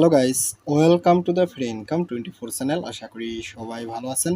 Hello guys welcome to the free income twenty four channel আশা করি সবাই ভালো আছেন।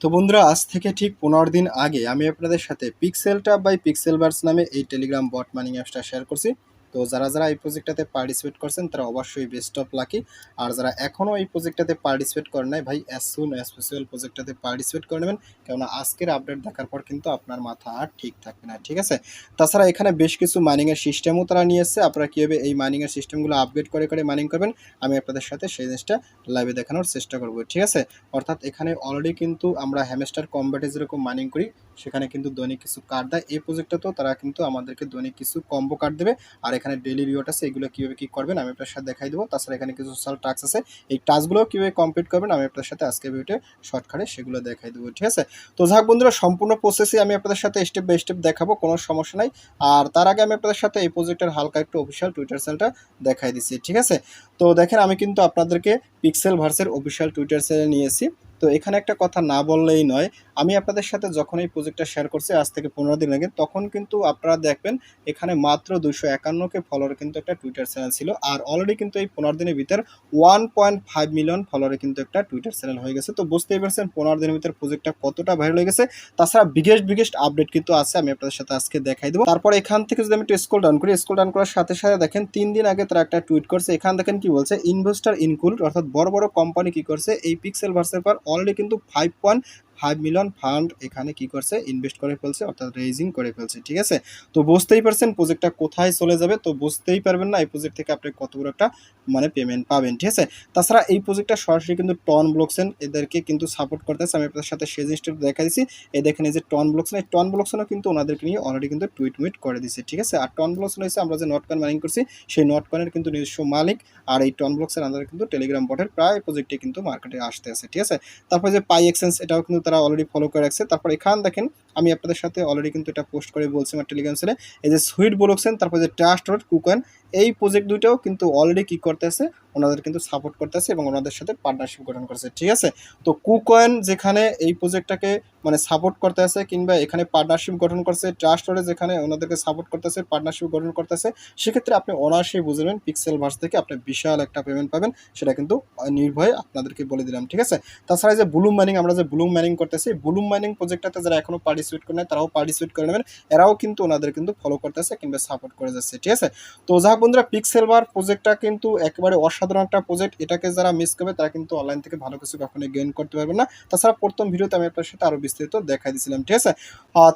তো বন্ধুরা, আজ থেকে ঠিক পনেরো দিন আগে আমি আপনাদের সাথে পিক্সেল টাপ বাই পিক্সেল বার্স নামে এই টেলিগ্রাম বট মানিং অ্যাপসটা শেয়ার করছি। তো যারা যারা এই প্রজেক্টটাতে পার্টিসিপেট করছেন, তারা অবশ্যই বেস্ট অফ লাকি আর যারা এখনও এই প্রজেক্টটাতে পার্টিসিপেট করেন নাই, ভাই অ্যাজ সুন অ্যাজ পসিবল প্রজেক্টটাতে পার্টিসিপেট করে নেবেন। কেননা আজকের আপডেট দেখার পর কিন্তু আপনার মাথা আর ঠিক থাকবে না, ঠিক আছে? তাছাড়া এখানে বেশ কিছু মাইনিংয়ের সিস্টেমও তারা নিয়ে এসছে আপনারা কীভাবে এই মাইনিংয়ের সিস্টেমগুলো আপগ্রেড করে করে মাইনিং করবেন, আমি আপনাদের সাথে সেই জিনিসটা লাইভে দেখানোর চেষ্টা করব, ঠিক আছে? অর্থাৎ এখানে অলরেডি কিন্তু আমরা হ্যামেস্টার কম্ব্যাটে যেরকম মাইনিং করি সেখানে কিন্তু দৈনিক কিছু কার্ড দেয়। এই প্রজেক্টটাতেও তারা কিন্তু আমাদেরকে দৈনিক কিছু কম্বো কার্ড দেবে। আর এখানে ডেলি রিওয়ার্ড আছে, এগুলো কীভাবে কী করবেন আমি আপনার সাথে দেখাই দেবো। তাছাড়া এখানে কিছু সোশ্যাল টাস্ক আছে। এই টাস্কগুলোও কীভাবে কমপ্লিট করবেন আমি আপনার সাথে আজকে ভিডিওতে শর্টকাটে সেগুলো দেখাই দেবো, ঠিক আছে? তো যাক বন্ধুরা, সম্পূর্ণ প্রসেসে আমি আপনাদের সাথে স্টেপ বাই স্টেপ দেখাবো, কোনো সমস্যা নাই। আর তার আগে আমি আপনাদের সাথে এই প্রজেক্টের হালকা একটু অফিসিয়াল টুইটার চ্যানেলটা দেখাই দিচ্ছি, ঠিক আছে? তো দেখেন, আমি কিন্তু আপনাদেরকে পিক্সেল ভার্সের অফিসিয়াল টুইটার চ্যানেল নিয়েছি তো এখানে একটা কথা না বললেই নয়। আমি আপনাদের সাথে যখন এই প্রজেক্টটা শেয়ার করছি, আজ থেকে পনেরো দিন আগে, তখন কিন্তু আপনারা দেখবেন এখানে মাত্র দুশো একান্নকে ফলোয়ার কিন্তু একটা টুইটার চ্যানেল ছিল। আর অলরেডি কিন্তু এই পনেরো দিনের ভিতর ওয়ান পয়েন্ট ফাইভ মিলিয়ন ফলোয়ারে কিন্তু একটা টুইটার চ্যানেল হয়ে গেছে। তো বুঝতেই পারছেন, পনেরো দিনের ভিতর প্রজেক্টটা কতটা ভাইরাল হয়ে গেছে। তাছাড়া বিগেস্ট বিগেস্ট আপডেট কিন্তু আছে, আমি আপনাদের সাথে আজকে দেখাই দেবো। তারপর এখান থেকে যদি আমি একটু স্কুল ডাউন করি স্কুল ডাউন করার সাথে সাথে দেখেন, তিন দিন আগে তারা একটা টুইট করছে। এখান দেখেন কি বলছে ইনভেস্টার ইনক্লুড অর্থাৎ বড় বড় কোম্পানি কি করছে, এই পিক্সেল ভার্সের পর অলরেডি কিন্তু five point five million fund এখানে কি করছে? ইনভেস্ট করে ফেলছে, অর্থাৎ রেজিং করে ফেলছে, ঠিক আছে? তো বুঝতেই পারছেন প্রজেক্টটা কোথায় চলে যাবে? তো বুঝতেই পারবেন না এই প্রজেক্ট থেকে আপনি কত বড় একটা মানে পেমেন্ট পাবেন, ঠিক আছে? তাছাড়া এই প্রজেক্টটা সরাসরি কিন্তু টন ব্লকসেন এদেরকে কিন্তু সাপোর্ট করতেছে। আমি আপনাদের সাথে সেই জিনিসটা দেখা দিচ্ছি এই দেখেন এই যে টন ব্লকসেন এই টন ব্লকসেনও কিন্তু ওনাদেরকে নিয়ে অলরেডি কিন্তু টুইট মুইট করে দিচ্ছে ঠিক আছে? আর টন ব্লকসেন হয়েছে আমরা যে নট কয়েন মাইনিং করছি, সেই নট কয়েনের কিন্তু নিজস্ব মালিক। আর এই টন ব্লকসের আমাদের কিন্তু টেলিগ্রাম বটের প্রায় প্রজেক্টে কিন্তু মার্কেটে আসতে আছে ঠিক আছে? তারপর যে পাই এক্সচেঞ্জ এটাও কিন্তু তারা অলরেডি ফলো করে রাখছে। তারপর এখান দেখেন, আমি আপনাদের সাথে অলরেডি কিন্তু এটা পোস্ট করে বলছি আমার টেলিগ্রাম সেলে এই যে সুইট বলছেন তারপর যে ট্রাস্ট রোড কুকয়েন এই প্রজেক্ট দুইটাও কিন্তু অলরেডি কী করতেছে, ওনাদের কিন্তু সাপোর্ট করতেছে এবং ওনাদের সাথে পার্টনারশিপ গঠন করছে, ঠিক আছে? তো কুকয়েন যেখানে এই প্রজেক্টটাকে মানে সাপোর্ট করতে আছে কিংবা এখানে পার্টনারশিপ গঠন করছে ট্রাস্ট রোডে যেখানে ওনাদেরকে সাপোর্ট করতেছে পার্টনারশিপ গঠন করতেছে, সেক্ষেত্রে আপনি অনায়াসেই বুঝবেন পিক্সেল ভার্স থেকে আপনি বিশাল একটা পেমেন্ট পাবেন, সেটা কিন্তু নির্ভয়ে আপনাদেরকে বলে দিলাম, ঠিক আছে? তাছাড়া যে ব্লুম মাইনিং আমরা যে ব্লুম মাইনিং করতেছি। ব্লুম মাইনিং প্রজেক্টটাতে যারা এখনও পার্টিসিপেট করে নেয় তারাও পার্টিসিপেট করে নেবেন। এরাও কিন্তু ওনাদের কিন্তু ফলো করতেছে কিংবা সাপোর্ট করে যাচ্ছে, ঠিক আছে? তো যাক বন্ধুরা পিক্সেল বার প্রজেক্টটা কিন্তু একেবারে অসাধারণ একটা প্রজেক্ট এটাকে যারা মিস করবে, তারা কিন্তু অনলাইন থেকে ভালো কিছু কখনোই গেইন করতে পারবে না। তাছাড়া প্রথম ভিডিওতে আমি আপনার সাথে আরও বিস্তারিত দেখাই দিয়েছিলাম, ঠিক আছে?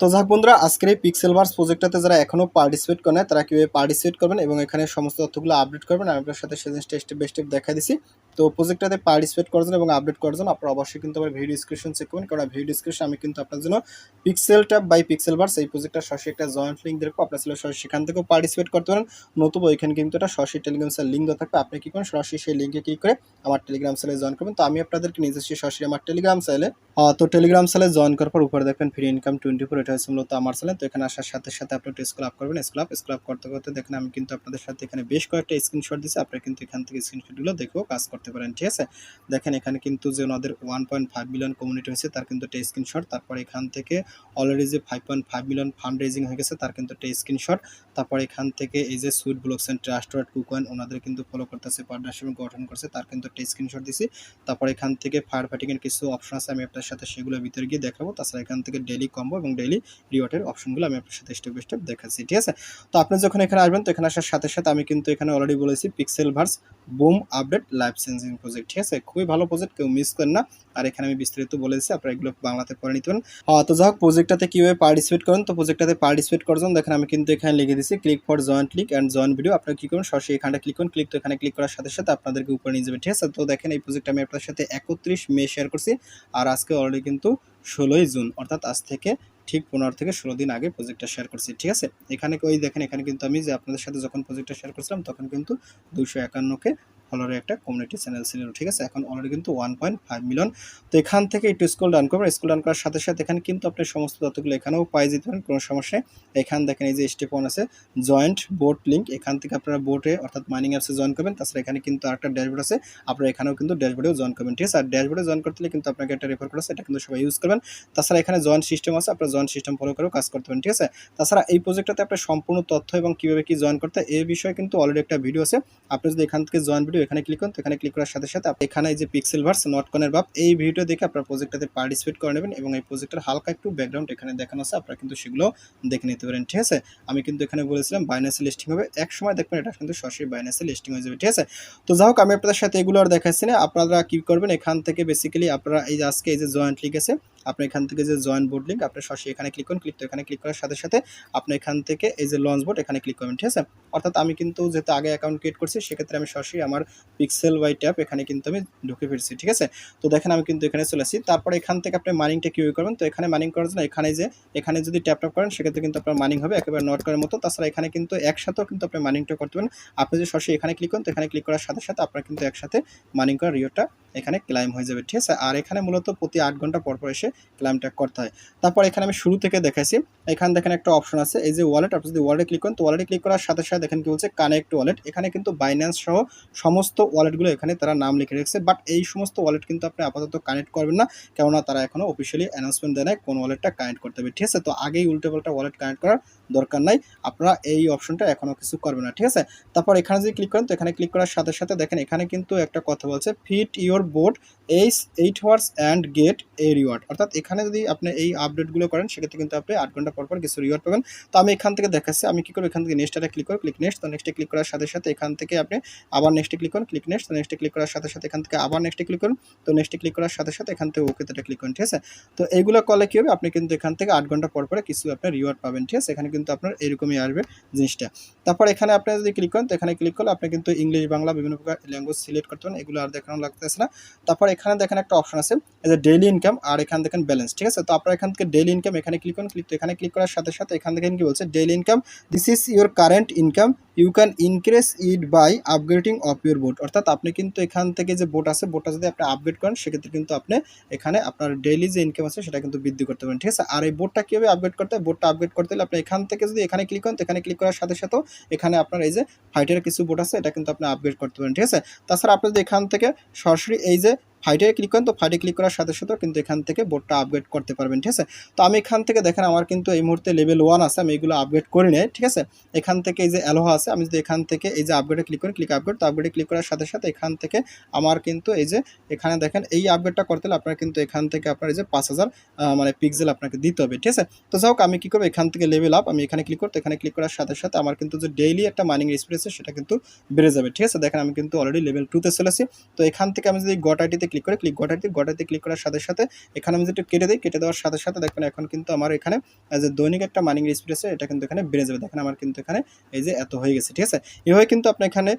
তো যাক বন্ধুরা, আজকের এই পিক্সেল বার্স প্রজেক্টটাতে যারা এখনও পার্টিসিপেট করে নেয় তারা কীভাবে পার্টিসিপেট করবেন এবং এখানে সমস্ত তথ্যগুলো আপডেট করবেন, আমি আপনার সাথে সেই জিনিসটা স্টেপ বাই স্টেপ দিছি। তো প্রজেক্টটাতে পার্টিসিপেট করার জন্য এবং আপডেট করার জন্য আপনারা অবশ্যই কিন্তু আমার ভিডিও ডিসক্রিপশন চেক করবেন। কারণ ভিডিও ডিসক্রিপশন আমি কিন্তু আপনার জন্য pixel tab by pixel verse এই প্রজেক্টটা সরাসরি একটা জয়েন্ট লিঙ্ক দেখব আপনার ছিল সরাসরি সেখান থেকেও পার্টিসিপেট করতে পারেন। নতুবা ওইখানে কিন্তু একটা সরাসরি টেলিগ্রাম সেল লিঙ্ক দেওয়া থাকবে। আপনি কি করেন সরাসরি সেই লিঙ্কে ক্লিক করে আমার টেলিগ্রাম সেলে জয়েন করবেন। তো আমি আপনাদেরকে নিজস্ব সরাসরি আমার টেলিগ্রাম সেলে তো টেলিগ্রাম সেলে জয়েন করার পর উপরে দেখবেন ফ্রি ইনকাম টোয়েন্টি ফোর এটা হচ্ছে মূলত আমার সেলে তো এখানে আসার সাথে সাথে আপনি একটু স্কুল আপ করবেন। স্কুল আপ স্কুল আপ করতে করতে দেখেন আমি কিন্তু আপনাদের সাথে এখানে বেশ কয়েকটা স্ক্রিনশট দিচ্ছি আপনি কিন্তু এখান থেকে স্ক্রিনশটগুলো দেখেও কাজ করতে পারেন, ঠিক আছে? দেখেন, এখানে কিন্তু যে ওনাদের one point five million community হয়েছে তার কিন্তু একটা স্ক্রিনশট তারপর এখান থেকে অলরেডি যে five point five million fund raising হয়ে গেছে, তার কিন্তু একটা স্ক্রিনশট তারপর এখান থেকে এই যে সুইট ব্লকসেন ট্রাস্ট ওয়ার্ড কুকয়েন ওনাদের কিন্তু ফলো করতেছে পার্টনারশিপ গঠন করছে, তার কিন্তু একটা স্ক্রিনশট দিছি। তারপর এখান থেকে ফায়ার ফাইটিংয়ের কিছু অপশন আছে, আমি আপনার সাথে সেগুলো ভিতরে গিয়ে দেখাবো, তাছাড়া এখান থেকে ডেলি কম্বো এবং ডেলি রিওয়ার্ডের অপশনগুলো আমি আপনার সাথে স্টেপ বাই স্টেপ দেখাচ্ছি, ঠিক আছে? তো আপনি যখন এখানে আসবেন, তো এখানে আসার সাথে সাথে আমি কিন্তু এখানে অলরেডি বলেছি pixel verse boom update life changing project ঠিক আছে? খুবই ভালো প্রজেক্ট কেউ মিস করেন না। আর এখানে আমি বিস্তারিত বলে দিচ্ছি, আপনারা এগুলো বাংলাতে পড়ে নিতে পারেন। তো যাই হোক প্রজেক্টটাতে কীভাবে পার্টিসিপেট করেন? তো প্রজেক্টটাতে পার্টিসিপেট করার জন্য দেখেন, আমি কিন্তু এখানে লিখে দিচ্ছি click for joint click and joint video আপনারা কী করুন সরাসরি এখানটা ক্লিক করুন ক্লিক তো এখানে ক্লিক করার সাথে সাথে আপনাদেরকে উপরে নিয়ে যাবে, ঠিক আছে? তো দেখেন, এই প্রজেক্ট আমি আপনার সাথে একত্রিশ মে শেয়ার করছি। আর আজকে অলরেডি কিন্তু ষোলোই জুন, অর্থাৎ আজ থেকে ঠিক পনেরো থেকে ষোলো দিন আগে প্রজেক্টটা শেয়ার করছি, ঠিক আছে? এখানে ওই দেখেন, এখানে কিন্তু আমি যে আপনাদের সাথে যখন প্রজেক্টটা শেয়ার করছিলাম, তখন কিন্তু দুশো একান্নকে ফলোয়ারের একটা কমিউনিটি চ্যানেল ছিল, ঠিক আছে? এখন অলরেডি কিন্তু ওয়ান পয়েন্ট ফাইভ মিলিয়ন তো এখান থেকে একটু স্কুল ডান করবেন। স্কুল ডান করার সাথে সাথে এখানে কিন্তু আপনি সমস্ত তথ্যগুলো এখানেও পাই যেতে পারেন, কোনো সমস্যা এখান দেখেন এই যে স্টেপ ওয়ান আছে জয়েন্ট বোট লিঙ্ক এখান থেকে আপনারা বোটে অর্থাৎ মাইনিং অ্যাপসে জয়েন করবেন। তাছাড়া এখানে কিন্তু আরেকটা ড্যাশবোর্ড আছে। আপনারা এখানেও কিন্তু ড্যাশবোর্ডেও জয়েন করবেন, ঠিক আছে? আর ড্যাশবোর্ডে জয়েন করতে হলে কিন্তু আপনাকে একটা রেফার করা আছে, এটা কিন্তু সবাই ইউজ করবেন। তাছাড়া এখানে জয়েন্ট সিস্টেম আছে, আপনারা জয়েন্ট সিস্টেম ফলো করেও কাজ করতে পারেন, ঠিক আছে? তাছাড়া এই প্রজেক্টটাতে আপনার সম্পূর্ণ তথ্য এবং কীভাবে কি জয়েন করতে এই বিষয়ে কিন্তু অলরেডি একটা ভিডিও আছে। আপনি যদি এখান থেকে জয়েন ভিডিও এখানে ক্লিক করুন, তো এখানে ক্লিক করার সাথে সাথে এখানে যে পিক্সেল ভার্স নট কনের বাপ এই ভিডিও দেখে আপনার প্রজেক্টটাতে পার্টিসিপেট করে নেবেন এবং এই প্রজেক্টের হালকা একটু ব্যাকগ্রাউন্ড এখানে দেখানো আছে, আপনারা কিন্তু সেগুলো দেখে নিতে পারেন, ঠিক আছে? আমি কিন্তু এখানে বলেছিলাম বাইনাসে লিস্টিং হবে এক সময় দেখবেন এটা কিন্তু সরাসরি বাইনাসে লিস্টিং হয়ে যাবে, ঠিক আছে? তো যাই হোক, আমি আপনাদের সাথে এগুলো আর দেখাচ্ছি না, আপনারা কি করবেন, এখান থেকে বেসিক্যালি আপনারা এই যে আজকে এই যে জয়েন্ট আছে আপনি এখান থেকে যে জয়েন্ট বোর্ড লিঙ্ক আপনি সরাসরি এখানে ক্লিক করুন ক্লিক তো এখানে ক্লিক করার সাথে সাথে আপনি এখান থেকে এই যে লঞ্চ বোর্ড এখানে ক্লিক করবেন, ঠিক আছে? অর্থাৎ আমি কিন্তু যেহেতু আগে অ্যাকাউন্ট ক্রিয়েট করছি, সেক্ষেত্রে আমি সরাসরি আমার পিক্সেল ওয়াই ট্যাপ এখানে কিন্তু আমি ঢুকে ফিরছি, ঠিক আছে? তো দেখেন আমি কিন্তু এখানে চলে আসি তারপরে এখান থেকে আপনি মানিংটা কীভাবে করবেন। তো এখানে মানিং করার জন্য এখানে যে, এখানে যদি ট্যাপ ট্যাপ করেন, সেক্ষেত্রে কিন্তু আপনার মানিং হবে একেবারে নট করার মতো। তাছাড়া এখানে কিন্তু একসাথেও কিন্তু আপনি মানিংটা করতে পারেন। আপনি যদি সরাসরি এখানে ক্লিক করেন, তো এখানে ক্লিক করার সাথে সাথে আপনার কিন্তু একসাথে মানিং করার রিওটা এখানে ক্লাইম হয়ে যাবে, ঠিক আছে? আর এখানে মূলত প্রতি আট ঘণ্টা পর পর এসে ক্লাইমটা করতে হয়। তারপর এখানে আমি শুরু থেকে দেখাইছি। এখানে দেখেন একটা অপশন আছে, এই যে ওয়ালেট আপনি যদি ওয়ালেটে ক্লিক করেন, তো ওয়ালেটে ক্লিক করার সাথে সাথে দেখেন কি বলছে কানেক্ট ওয়ালেট এখানে কিন্তু বাইন্যান্স সহ সমস্ত ওয়ালেটগুলো এখানে তারা নাম লিখে রেখেছে বাট এই সমস্ত ওয়ালেট কিন্তু আপনি আপাতত কানেক্ট করবেন না, কেননা তারা এখনও অফিসিয়ালি অ্যানাউন্সমেন্ট দেয় নাই কোন ওয়ালেটটা কানেক্ট করতে হবে, ঠিক আছে? তো আগেই উল্টো পাল্টা ওয়ালেট কানেক্ট করার দরকার নাই। আপনারা এই অপশনটা এখনও কিছু করবেন না, ঠিক আছে? তারপর এখানে যদি ক্লিক করেন, তো এখানে ক্লিক করার সাথে সাথে দেখেন এখানে কিন্তু একটা কথা বলছে feed your bot each eight hours and get a reward অর্থাৎ এখানে যদি আপনি এই আপডেটগুলো করেন, সেক্ষেত্রে কিন্তু আপনি আট ঘণ্টা পর পর কিছু রিওয়ার্ড পাবেন। তো আমি এখান থেকে দেখাচ্ছি, আমি কী করব? এখান থেকে নেক্সটটা ক্লিক করব ক্লিক নেক্সট তো নেক্সটে ক্লিক করার সাথে সাথে এখান থেকে আপনি আবার নেক্সটে ক্লিক করুন ক্লিক নেক্সট তো নেক্সটে ক্লিক করার সাথে সাথে এখান থেকে আবার নেক্সটে ক্লিক করুন, তো নেক্সটে ক্লিক করার সাথে সাথে এখান থেকে ওকেতে ক্লিক করুন, ঠিক আছে? তো এইগুলো করলে কী হবে? আপনি কিন্তু এখান থেকে আট ঘণ্টা পর পরে কিছু আপনার রিওয়ার্ড পাবেন, ঠিক আছে? এখানে কিন্তু আপনার এরকমই আসবে জিনিসটা। তারপর এখানে আপনি যদি ক্লিক করেন, তো এখানে ক্লিক করলে আপনি কিন্তু ইংলিশ বাংলা বিভিন্ন প্রকার ল্যাঙ্গুয়েজ সিলেক্ট করতে পারেন। এগুলো আর দেখানো লাগতেছে না। তারপর এখানে দেখেন একটা অপশন আছে এজ যে ডেইলি ইনকাম আর এখানে দেখেন ব্যালেন্স ঠিক আছে? তো আপনার এখান থেকে ডেইলি ইনকাম এখানে ক্লিক করুন। ক্লিক তো এখানে ক্লিক করার সাথে সাথে এখান থেকে কি বলছে? Daily income this is your current income you can increase it by upgrading of your bot অর্থাৎ আপনি কিন্তু এখান থেকে যে বোট আছে বোটটা যদি আপনি আপগ্রেড করেন, সেক্ষেত্রে কিন্তু আপনি এখানে আপনার ডেইলি যে ইনকাম আছে, সেটা কিন্তু বৃদ্ধি করতে পারেন, ঠিক আছে? আর এই বোটটা কীভাবে আপগ্রেড করতে হয়? বোটটা আপগ্রেড করতে হলে আপনি এখান থেকে যদি এখানে ক্লিক করেন, তো এখানে ক্লিক করার সাথে সাথেও এখানে আপনার এই যে ফাইটের কিছু বোট আছে, এটা কিন্তু আপনি আপগ্রেড করতে পারেন, ঠিক আছে? তাছাড়া আপনি যদি এখান থেকে সরাসরি এই যে ফাইটে ক্লিক করেন, তো ফাইটে ক্লিক করার সাথে সাথে কিন্তু এখান থেকে বোর্ডটা আপগ্রেড করতে পারবেন, ঠিক আছে? তো আমি এখান থেকে দেখেন, আমার কিন্তু এই মুহূর্তে লেভেল ওয়ান আছে, আমি এগুলো আপগ্রেড করি নাই, ঠিক আছে? এখান থেকে এই যে অ্যালোহা আছে, আমি যদি এখান থেকে এই যে আপগ্রেডে ক্লিক করি ক্লিক আপগ্রেড তো আপগ্রেডে ক্লিক করার সাথে সাথে এখান থেকে আমার কিন্তু এই যে এখানে দেখেন, এই আপগ্রেডটা করতে হলে আপনার কিন্তু এখান থেকে আপনার এই যে পাঁচ হাজার মানে পিক্সেল আপনাকে দিতে হবে, ঠিক আছে? তো যাই হোক, আমি কী করব? এখান থেকে লেভেল আপ আমি এখানে ক্লিক করতে এখানে ক্লিক করার সাথে সাথে আমার কিন্তু যে ডেইলি একটা মাইনিং আছে, সেটা কিন্তু বেড়ে যাবে, ঠিক আছে? দেখেন, আমি কিন্তু অলরেডি লেভেল টুতে চলেছি তো এখান থেকে আমি যদি গট আইটিতে ক্লিক করি ক্লিক গট আইটি গটাতে ক্লিক করার সাথে সাথে এখানে আমি যেটা কেটে দিই, কেটে দেওয়ার সাথে সাথে দেখবেন এখন কিন্তু আমার এখানে যে দৈনিক একটা মাইনিং স্পিড আছে, এটা কিন্তু এখানে বেড়ে যাবে। দেখেন আমার কিন্তু এখানে এই যে এত হয়ে গেছে, ঠিক আছে? এভাবে কিন্তু আপনি এখানে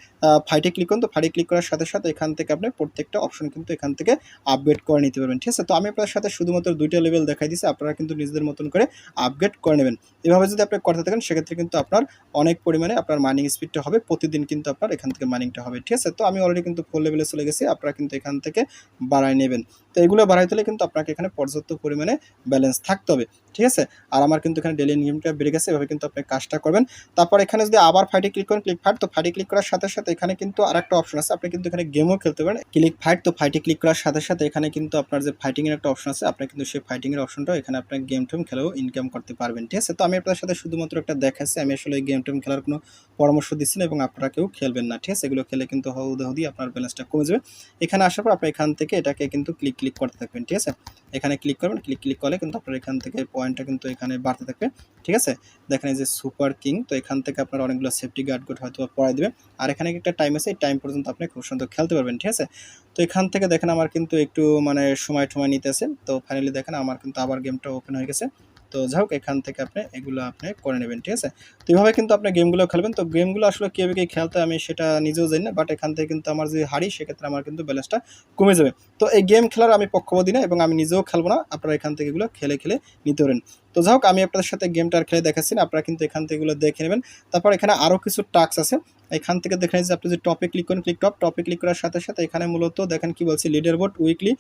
ফাইটে ক্লিক করুন। তো ফাইটে ক্লিক করার সাথে সাথে এখান থেকে আপনি প্রত্যেকটা অপশন কিন্তু এখান থেকে আপগ্রেড করে নিতে পারবেন, ঠিক আছে? তো আমি আপনার সাথে শুধুমাত্র দুইটা লেভেল দেখাই দিচ্ছি আপনারা কিন্তু নিজেদের মতন করে আপগ্রেড করে নেবেন। এভাবে যদি আপনি করতে থাকেন, সেক্ষেত্রে কিন্তু আপনার অনেক পরিমাণে আপনার মাইনিং স্পিডটা হবে, প্রতিদিন কিন্তু আপনার এখান থেকে মাইনিংটা হবে, ঠিক আছে? তো আমি অলরেডি কিন্তু ফোর লেভেলে চলে গেছি, আপনারা কিন্তু এখান থেকে বাড়ায় নেবেন। তো এগুলো বাড়াইতে হলে কিন্তু আপনাকে এখানে পর্যাপ্ত পরিমাণে ব্যালেন্স থাকতে হবে, ঠিক আছে? আর আমার কিন্তু এখানে ডেলি ইনকামটা বেড়ে গেছে, এভাবে কিন্তু আপনি কাজটা করবেন। তারপর এখানে যদি আবার ফাইটে ক্লিক করেন ক্লিক ফাইট তো ফাইটে ক্লিক করার সাথে সাথে এখানে কিন্তু আর একটা অপশন আছে, আপনি কিন্তু এখানে গেমও খেলতে পারেন। ক্লিক ফাইট তো ফাইটে ক্লিক করার সাথে সাথে এখানে কিন্তু আপনার যে ফাইটিংয়ের একটা অপশন আছে, আপনি কিন্তু সেই ফাইটিংয়ের অপশনটাও এখানে আপনার গেম টেম খেলেও ইনকাম করতে পারবেন, ঠিক আছে? তো আমি আপনার সাথে শুধুমাত্র একটা দেখাচ্ছি, আমি আসলে গেম টেম খেলার কোনো পরামর্শ দিচ্ছি না এবং আপনারা কেউ খেলবেন না, ঠিক আছে? এগুলো খেলে কিন্তু হৌদে হদি আপনার ব্যালেন্সটা কমে যাবে। এখানে আসার পর আপনি এখান থেকে এটাকে কিন্তু ক্লিক ক্লিক করতে থাকবেন, ঠিক আছে? এখানে ক্লিক করবেন ক্লিক ক্লিক করলে কিন্তু আপনার এখান থেকে পয়েন্টটা কিন্তু এখানে বাড়তে থাকবে, ঠিক আছে? দেখেন এই যে সুপার কিং তো এখান থেকে আপনার অনেকগুলো সেফটি গার্ড কোড হয়তো পড়াই দেবে। আর এখানে একটা টাইম আছে, এই টাইম পর্যন্ত আপনি খুব সুন্দর খেলতে পারবেন, ঠিক আছে? তো এখান থেকে দেখেন আমার কিন্তু একটু মানে সময় টময় নিতেছে। তো ফাইনালি দেখেন আমার কিন্তু আবার গেমটা ওপেন হয়ে গেছে। তো যাই হোক, এখান থেকে আপনি এগুলো আপনি করে নেবেন, ঠিক আছে? তো এইভাবে কিন্তু আপনি গেমগুলো খেলবেন। তো গেমগুলো আসলে কীভাবে কী খেলতে আমি সেটা নিজেও জানি না বাট এখান থেকে কিন্তু আমার যদি হারি সেক্ষেত্রে আমার কিন্তু ব্যালেন্সটা কমে যাবে। তো এই গেম খেলার আমি পক্ষপাতি না এবং আমি নিজেও খেলব না, আপনারা এখান থেকে এগুলো খেলে খেলে নিতে পারেন। তো যাই হোক, আমি আপনাদের সাথে গেমটা আর খেলে দেখাচ্ছি আপনারা কিন্তু এখান থেকে এগুলো দেখে নেবেন। তারপর এখানে আরও কিছু টাস্ক আছে। এখান থেকে দেখেন যে আপনি যে টপে ক্লিক করেন ক্লিক টপ টপে ক্লিক করার সাথে সাথে এখানে মূলত দেখেন কি বলছে লিডার বোর্ড উইকলি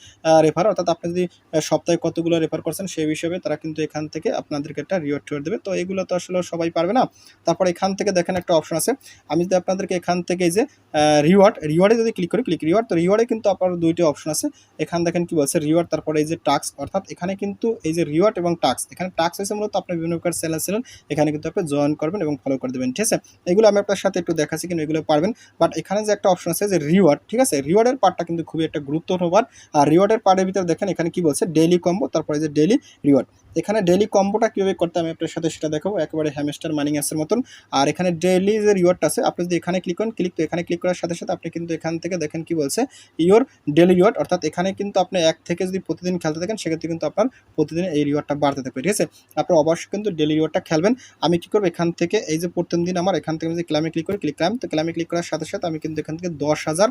রেফার অর্থাৎ আপনি যদি সপ্তাহে কতগুলো রেফার করছেন সেই হিসেবে তারা কিন্তু এখান থেকে আপনাদেরকে একটা রিওয়ার্ড টিওয়ার্ড দেবে। তো এগুলো তো আসলে সবাই পারবে না। তারপর এখান থেকে দেখেন একটা অপশন আছে। আমি যদি আপনাদেরকে এখান থেকে যে রিওয়ার্ড রিওয়ার্ডে যদি ক্লিক করি ক্লিক রিওয়ার্ড তো রিওয়ার্ডে কিন্তু আপনার দুইটি অপশন আছে। এখান দেখেন কি বলছে রিওয়ার্ড তারপরে এই যে টাক্স অর্থাৎ এখানে কিন্তু এই যে রিওয়ার্ড এবং টাক্স এখানে টাক্স হয়েছে মূলত আপনি বিভিন্ন প্রকার সেলার ছিলেন, এখানে কিন্তু আপনি জয়েন করবেন এবং ফলো করে দেবেন, ঠিক আছে? এগুলো আমি আপনার সাথে একটু দেখা দেখাচ্ছি কিন্তু এগুলো পারবেন। বাট এখানে যে একটা অপশন আছে যে রিওয়ার্ড ঠিক আছে? রিওয়ার্ডের পার্টটা কিন্তু খুবই একটা গুরুত্বপূর্ণ পার্ট আর রিওয়ার্ডের পার্টের ভিতরে দেখেন, এখানে কি বলছে? ডেইলি কম্বো তারপরে যে ডেইলি রিওয়ার্ড এখানে ডেইলি কম্বোটা কীভাবে করতে আমি আপনার সাথে সেটা দেখাবো। একেবারে হ্যামস্টার মানি অ্যাপসের মতন। আর এখানে ডেইলি যে রিওয়ার্ডটা আছে, আপনি যদি এখানে ক্লিক করেন ক্লিক তো এখানে ক্লিক করার সাথে সাথে আপনি কিন্তু এখান থেকে দেখেন কি বলছে? ইওর ডেইলি রিওয়ার্ড অর্থাৎ এখানে কিন্তু আপনি এক থেকে যদি প্রতিদিন খেলতে থাকেন, সেক্ষেত্রে কিন্তু আপনার প্রতিদিন এই রিওয়ার্ডটা বাড়তে থাকবে, ঠিক আছে? আপনার অবশ্যই কিন্তু ডেইলি রিওয়ার্ডটা খেলবেন। আমি কি করব? এখান থেকে এই যে প্রতিদিন আমার, এখান থেকে যদি ক্লামে ক্লিক করি ক্লিক ক্লাম তো ক্লামে ক্লিক করার সাথে সাথে আমি কিন্তু এখান থেকে দশ হাজার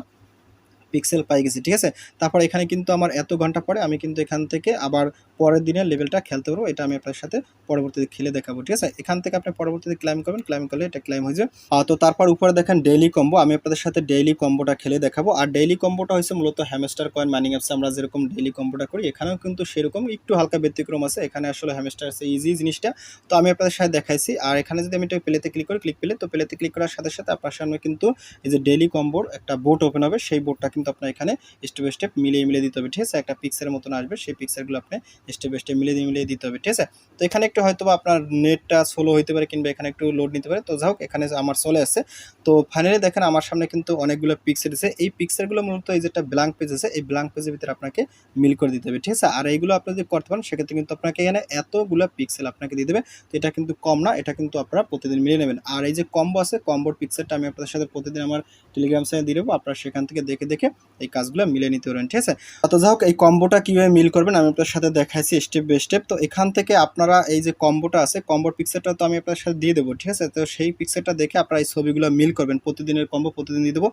পিক্সেল পাই গেছি, ঠিক আছে? তারপর এখানে কিন্তু আমার এত ঘণ্টা পরে আমি কিন্তু এখান থেকে আবার পরের দিনের লেভেলটা খেলতে পারব, এটা আমি আপনার সাথে পরবর্তীতে খেলে দেখাবো, ঠিক আছে? এখান থেকে আপনি পরবর্তীতে ক্লাইম করবেন ক্লাইম করলে এটা ক্লাইম হয়ে যাবে। তো তারপর উপরে দেখেন ডেইলি কম্বো আমি আপনাদের সাথে ডেইলি কম্বোটা খেলে দেখাবো। আর ডেইলি কম্বোটা হচ্ছে মূলত হ্যামস্টার কয়েন মাইনিং অ্যাপসে আমরা যেরকম ডেইলি কম্বোটা করি, এখানেও কিন্তু সেরকম একটু হালকা ব্যতিক্রম আছে। এখানে আসলে হ্যামস্টার আছে ইজি জিনিসটা। তো আমি আপনাদের সাথে দেখাইছি। আর এখানে যদি আমি এটা প্লেতে ক্লিক করি ক্লিক পেলে, তো প্লেতে ক্লিক করার সাথে সাথে আপনার সামনে কিন্তু এই যে ডেইলি কম্বোর একটা বোর্ড ওপেন হবে, সেই বোর্ডটা কিন্তু আপনার এখানে স্টেপ বাই স্টেপ মিলিয়ে মিলিয়ে দিতে হবে, ঠিক আছে? একটা পিক্সের মতন আসবে, সেই পিক্সেলগুলো আপনি স্টেপ বাই স্টেপ মিলিয়ে মিলিয়ে দিতে হবে, ঠিক আছে? তো এখানে একটু হয়তো আপনার নেটটা স্লো হইতে পারে কিংবা এখানে একটু লোড নিতে পারে। তো যাই হোক, এখানে আমার চলে আসছে। তো ফাইনালি দেখেন আমার সামনে কিন্তু অনেকগুলো পিক্সেল আছে। এই পিক্সেলগুলো মূলত এই যেটা ব্ল্যাঙ্ক পেজ আছে, এই ব্ল্যাঙ্ক পেজের ভিতরে আপনাকে মিল করে দিতে হবে, ঠিক আছে? আর এইগুলো আপনি যদি করতে পারেন, সেক্ষেত্রে কিন্তু আপনাকে এখানে এতগুলো পিক্সেল আপনাকে দিয়ে দেবে তো এটা কিন্তু কম না, এটা কিন্তু আপনারা প্রতিদিন মিলিয়ে নেবেন। আর এই যে কম্বো আছে কম্বোর পিক্সেলটা আমি আপনাদের সাথে প্রতিদিন আমার টেলিগ্রাম চ্যানেলে দিয়ে দেবো, আপনারা সেখান থেকে দেখে দেখে এই কাজগুলো মিলিয়ে নিতে পারবেন ঠিক আছে? তো যাই হোক, এই কম্বোটা কীভাবে মিল করবেন আমি আপনার সাথে দেখাইছি স্টেপ বাই স্টেপ তো এখান থেকে আপনারা এই যে কম্বোটা আছে কম্বোর পিকচারটা তো আমি আপনার সাথে দিয়ে দেবো, ঠিক আছে? তো সেই পিকচারটা দেখে আপনারা এই ছবিগুলো মিল করবেন, প্রতিদিনের কম্বো প্রতিদিন দিয়ে দেবো।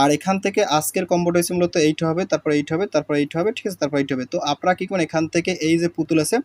আর এখান থেকে আজকের কম্বোটা হচ্ছে মূলত এইট হবে, তারপর এইট হবে, তারপর এইট হবে, ঠিক আছে? তারপর এইটা হবে। তো আপনারা কী করেন এখান থেকে এই যে পুতুল আছে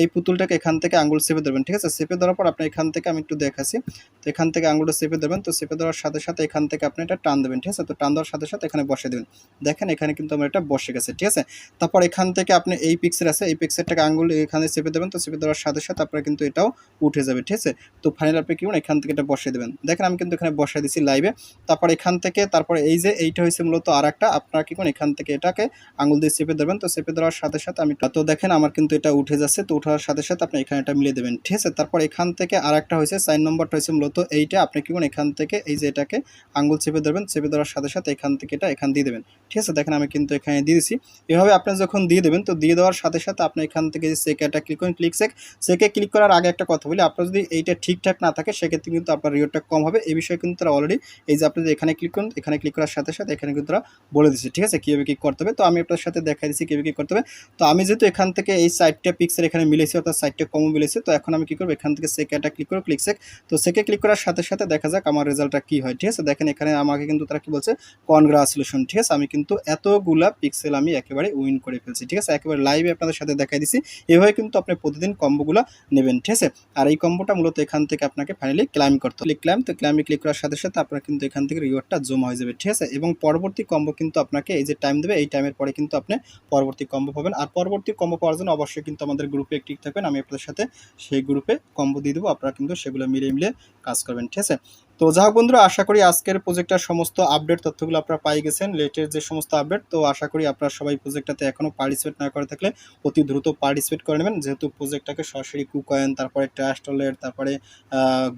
এই পুতুলটাকে এখান থেকে আঙুল চেপে ধরবেন, ঠিক আছে? চেপে ধরার পর আপনি এখান থেকে আমি একটু দেখাচ্ছি। তো এখান থেকে আঙুলটা চেপে ধরবেন, তো চেপে ধরার সাথে সাথে এখান থেকে আপনি এটা টান দেবেন, ঠিক আছে? তো টান দেওয়ার সাথে সাথে এখানে বসে দেবেন। দেখেন এখানে কিন্তু আমার এটা বসে গেছে, ঠিক আছে? তারপর এখান থেকে আপনি এই পিক্সেল আছে, এই পিক্সেলটাকে আঙুল এখানে চেপে দেবেন তো চেপে দেওয়ার সাথে সাথে আপনার কিন্তু এটাও উঠে যাবে, ঠিক আছে? তো ফাইনাল আপনি কি এখান থেকে এটা বসিয়ে দেবেন। দেখেন আমি কিন্তু এখানে বসাই দিছি লাইভে তারপর এখান থেকে, তারপর এই যে এইটা হয়েছে মূলত আর একটা আপনার কি করুন এখান থেকে এটাকে আঙুল দিয়ে চেপে দেবেন তো চেপে দেওয়ার সাথে সাথে আমি তো দেখেন আমার কিন্তু এটা উঠে যাচ্ছে, তো উঠার সাথে সাথে আপনি এখানে এটা মিলিয়ে দেবেন। ঠিক আছে? তারপর এখান থেকে আর একটা হয়েছে, সাইন নম্বরটা হয়েছে মূলত এইটা। আপনি কি এখান থেকে এই যে এটাকে আঙুল চেপে ধরবেন, চেপে দেওয়ার সাথে সাথে এখান থেকে এটা এখান দিয়ে দেবেন। ঠিক আছে? দেখেন আমি কিন্তু এখানে দিয়ে দিছি। এভাবে আপনি যখন দিয়ে দেবেন, তো দিয়ে দেওয়ার সাথে সাথে আপনি এখান থেকে যে সেকেটা ক্লিক করেন ক্লিক সেক সেকে ক্লিক করার আগে একটা কথা বলি, আপনার যদি এইটা ঠিকঠাক না থাকে, সেক্ষেত্রে কিন্তু আপনার রিওটা কম হবে। এই বিষয়ে কিন্তু তারা অলরেডি এই যে আপনি এখানে ক্লিক করুন, এখানে ক্লিক করার সাথে সাথে এখানে কিন্তু তারা বলে দিচ্ছে। ঠিক আছে? কীভাবে কী করতে হবে? তো আমি আপনার সাথে দেখাই দিচ্ছি কীভাবে কী করতে হবে। তো আমি যেহেতু এখান থেকে এই সাইডটা পিক্সেল এখানে মিলেছে, অর্থাৎ সাইডটা কম মিলেছে। তো এখন আমি কী করব? এখান থেকে সেকেটা ক্লিক করব ক্লিক সেক তো সেকে ক্লিক করার সাথে সাথে দেখা যাক আমার রেজাল্টটা কী হয়, ঠিক আছে? দেখেন এখানে আমাকে কিন্তু তারা কি বলছে? কনগ্রাচুলেশন ঠিক আছে? আমি কিন্তু এতগুলা পিক্সেল আমি একেবারে উইন করে ফেলছি, ঠিক আছে? একেবারে লাইভে আপনাদের সাথে দেখাই দিছি। এভাবে কিন্তু আপনি প্রতিদিন কম্বোগুলো নেবেন, ঠিক আছে? আর এই কম্বোটা মূলত এখান থেকে আপনাকে ফাইনালি ক্লাইম করতে হবে। ক্লাইম তো ক্লাইমে ক্লিক করার সাথে সাথে আপনার কিন্তু এখান থেকে রিওয়ার্ডটা জমা হয়ে যাবে, ঠিক আছে? এবং পরবর্তী কম্বো কিন্তু আপনাকে এই যে টাইম দেবে, এই টাইমের পরে কিন্তু আপনি পরবর্তী কম্বো পাবেন। আর পরবর্তী কম্বো পাওয়ার জন্য অবশ্যই কিন্তু আমাদের গ্রুপে একটিভ থাকবেন, আমি আপনাদের সাথে সেই গ্রুপে কম্বো দিয়ে দেবো। আপনারা কিন্তু সেগুলো মিলিয়ে মিলিয়ে কাজ করবেন, ঠিক আছে? তো যাই হোক বন্ধুরা, আশা করি আজকের প্রজেক্টটার সমস্ত আপডেট তথ্যগুলো আপনারা পাই গেছেন। লেটেস্ট যে সমস্ত আপডেট তো আশা করি আপনারা সবাই প্রজেক্টটাতে এখনও পার্টিসিপেট না করে থাকলে অতি দ্রুত পার্টিসিপেট করে নেবেন। যেহেতু প্রজেক্টটাকে সরাসরি কুকয়েন তারপরে ট্রাস্ট ওয়ালেট তারপরে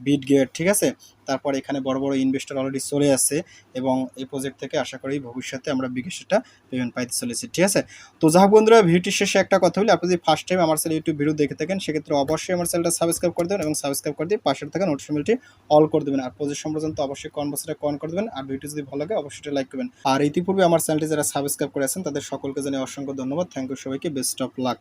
বিট গেট ঠিক আছে? তারপর এখানে বড় বড় ইনভেস্টর অলরেডি চলে আসছে এবং এই প্রজেক্ট থেকে আশা করি ভবিষ্যতে আমরা বিকাশটা পেমেন্ট পাইতে চলেছি, ঠিক আছে? তো যাই হোক বন্ধুরা ভিডিওটির শেষে একটা কথা বলি। আপনি যদি ফার্স্ট টাইম আমার চ্যানেল ইউটিউব ভিডিও দেখে থাকেন, সেক্ষেত্রে অবশ্যই আমার চ্যানেলটা সাবস্ক্রাইব করে দেবেন এবং সাবস্ক্রাইব করে দিয়ে পাশের থাকা নোটিফিকেশনটি অল করে দেবেন। আর প্রজেক্ট সম্পর্কে তো অবশ্যই কনভার্সটা কন করে দেবেন। আর ভিডিও যদি ভালো লাগে, অবশ্যই লাইক করবেন। আর ইতিপূর্বে আমার চ্যানেলটি যারা সাবস্ক্রাইব করে আছেন, তাদের সকলকে জানিয়ে অসংখ্য ধন্যবাদ। থ্যাংক ইউ সবাইকে বেস্ট অফ লাক